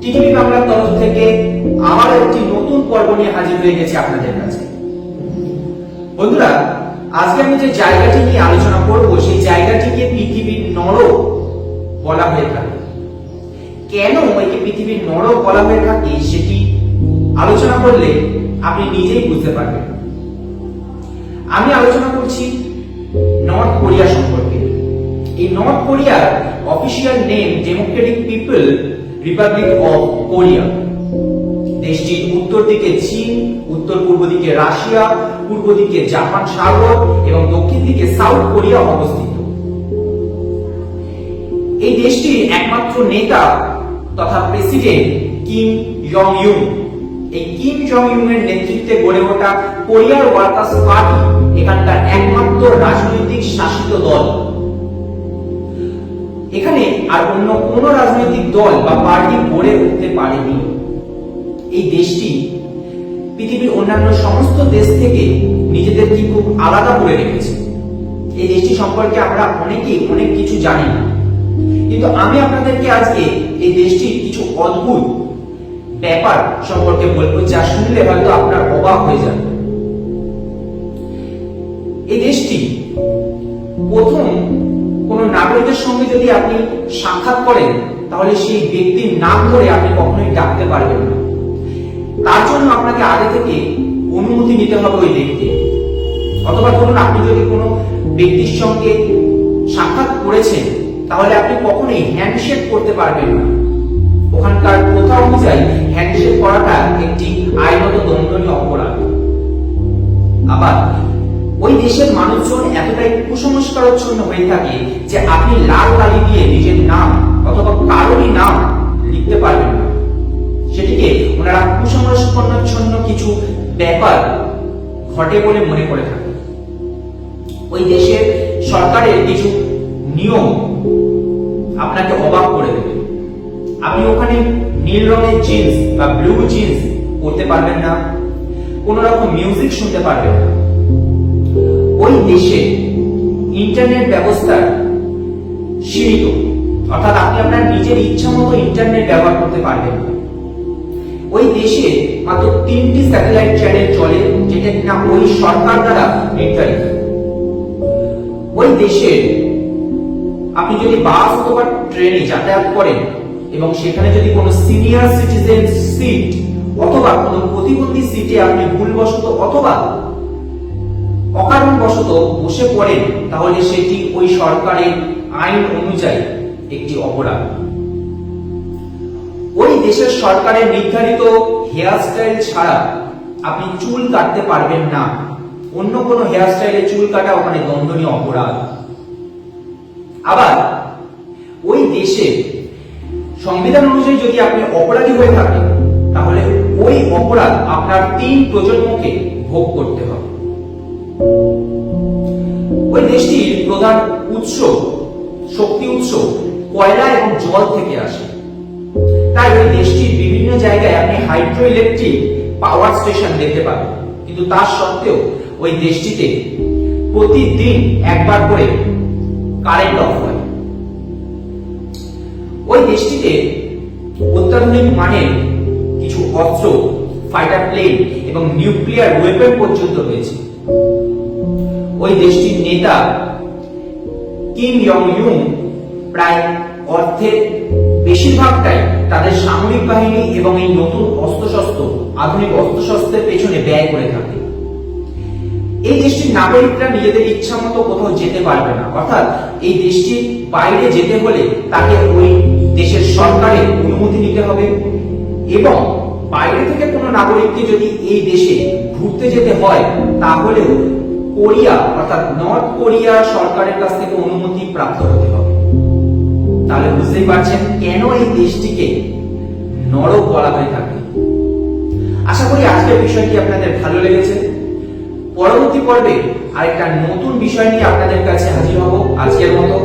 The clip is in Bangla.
টিটিভি বাংলার তরফ থেকে আবার একটি নতুন পর্ব নিয়ে হাজির হয়ে গেছে আপনাদের কাছে। বন্ধুরা, আজকে আমি যে জায়গাটি নিয়ে আলোচনা করব, সেই জায়গাটিকে পৃথিবীর নরক বলা হয়ে থাকে। কেন একে পৃথিবীর নরক বলা হয়ে থাকে সেটি আলোচনা করলে আপনি নিজেই বুঝতে পারবেন। আমি আলোচনা করছি নর্থ কোরিয়া সম্পর্কে। এই নর্থ কোরিয়ার official name democratic people republic of Korea দেশটির উত্তর দিকে চীন, উত্তর পূর্ব দিকে রাশিয়া, পূর্ব দিকে জাপান সাগর এবং দক্ষিণ দিকে সাউথ কোরিয়া অবস্থিত। এই দেশটির একমাত্র নেতা তথা প্রেসিডেন্ট কিম জং ইউন এই কিম জং ইউনের নেতৃত্বে গড়ে ওঠা কোরিয়ার ওয়ার্কার্স পার্টি এখানকার একমাত্র রাজনৈতিক শাসিত দল। এখানে আর অন্য কোন রাজনৈতিক দল বা পার্টি গড়ে উঠতে পারেনি। এই দেশটি পৃথিবীর অন্যান্য সমস্ত দেশ থেকে নিজেদের কি খুব আলাদা করে রেখেছে। এই দেশটি সম্পর্কে আমরা অনেকেই অনেক কিছু জানি না। কিন্তু আমি আপনাদেরকে আজকে এই দেশটির কিছু অদ্ভুত ব্যাপার সম্পর্কে বলব যা শুনলে হয়তো আপনার অবাক হয়ে যাবে। এই দেশটি প্রথম সঙ্গে যদি আপনি সাক্ষাৎ করেন, তাহলে সেই ব্যক্তির নাম ধরে আপনি কখনোই ডাকতে পারবেন না। তার জন্য আপনাকে আগে থেকে অনুমতি নিতে হবে ওই ব্যক্তি। অথবা ধরুন আপনি যদি কোনো ব্যক্তির সঙ্গে সাক্ষাৎ করেছেন, তাহলে আপনি কখনোই হ্যান্ডশেক করতে পারবেন না। ওখানকার প্রথা অনুযায়ী হ্যান্ডশেক করাটা একটি আইনত দণ্ডনীয় অপরাধ। আবার, ওই দেশের মানুষজন এতটাই কুসংস্কারচ্ছন্ন হয়ে থাকে যে আপনি লাল কালি দিয়ে নিজের নাম অথবা কারোরই নাম লিখতে পারবেন না। সেটিকে ওনারা কুসংস্কারাচ্ছন্ন কিছু ব্যাপার ঘটে বলে মনে করে থাকে ওই দেশের সরকারের কিছু নিয়ম আপনাকে অবাক করে দেবে। আপনি ওখানে নীল রঙের জিন্স বা ব্লু জিন্স পরতে পারবেন না, কোন রকম মিউজিক শুনতে পারবেন না। ওই দেশে ইন্টারনেট ব্যবস্থার সীমিত। অর্থাৎ আপনি আপনার নিজের ইচ্ছা মতো ইন্টারনেট ব্যবহার করতে পারবেন। ওই দেশে মাত্র তিনটি স্যাটেলাইট চ্যানেল চলে, যেটা কিনা ওই সরকার দ্বারা নির্ধারিত। ওই দেশে আপনি যদি বাস অথবা ট্রেনে যাতায়াত করেন এবং সেখানে যদি কোনো সিনিয়র সিটিজেন সিট অথবা কোনো প্রতিবন্ধী সিটে আপনি ভুলবশত অথবা অকারণবশত বসে পড়েন, তাহলে সেটি ওই সরকারের আইন অনুযায়ী একটি অপরাধ। ওই দেশের সরকারের নির্ধারিত হেয়ার স্টাইল ছাড়া আপনি চুল কাটতে পারবেন না। অন্য কোনো হেয়ার স্টাইলে চুল কাটা ওখানে দণ্ডনীয় অপরাধ। আবার ওই দেশে সংবিধান অনুযায়ী যদি আপনি অপরাধী হয়ে থাকেন, তাহলে ওই অপরাধ আপনার তিন প্রজন্মকে ভোগ করতে প্রধান উৎস, শক্তি উৎস কয়লা এবং জল থেকে আসে। তাই ওই দেশটির বিভিন্ন জায়গায় আপনি হাইড্রো ইলেকট্রিক পাওয়ার স্টেশন দেখতে পাবেন। কিন্তু তার সত্ত্বেও ওই দেশটিতে প্রতিদিন একবার করে কারেন্ট অফ হয়। ওই দেশটিতে অত্যাধুনিক মানের কিছু অস্ত্র, ফাইটার প্লেন এবং নিউক্লিয়ার ওয়েপন পর্যন্ত রয়েছে। ওই দেশটির নেতা কিম ইয়ং ইউং প্রায় অর্ধের বেশিরভাগটাই তাদের সামরিক বাহিনী এবং এই নতুন অস্ত্রশস্ত্র, আধুনিক অস্ত্রশস্ত্রের পেছনে ব্যয় করে থাকে। এই দেশটির নাগরিকরা নিজেদের ইচ্ছা মতো কোথাও যেতে পারবে না। অর্থাৎ এই দেশটির বাইরে যেতে হলে তাকে ওই দেশের সরকারের অনুমতি নিতে হবে এবং বাইরে থেকে কোনো নাগরিককে যদি এই দেশে ঘুরতে যেতে হয়, তাহলেও কোরিয়া, অর্থাৎ নর্থ কোরিয়া সরকারের কাছ থেকে অনুমতি প্রাপ্ত হতে হবে। তাহলে বুঝতেই পারছেন কেন এই দেশটিকে নরক বলা হয়ে থাকে। আশা করি আজকের বিষয়টি আপনাদের ভালো লেগেছে। পরবর্তী পর্বে আরেকটা নতুন বিষয় নিয়ে আপনাদের কাছে হাজির হব আজকের মতো।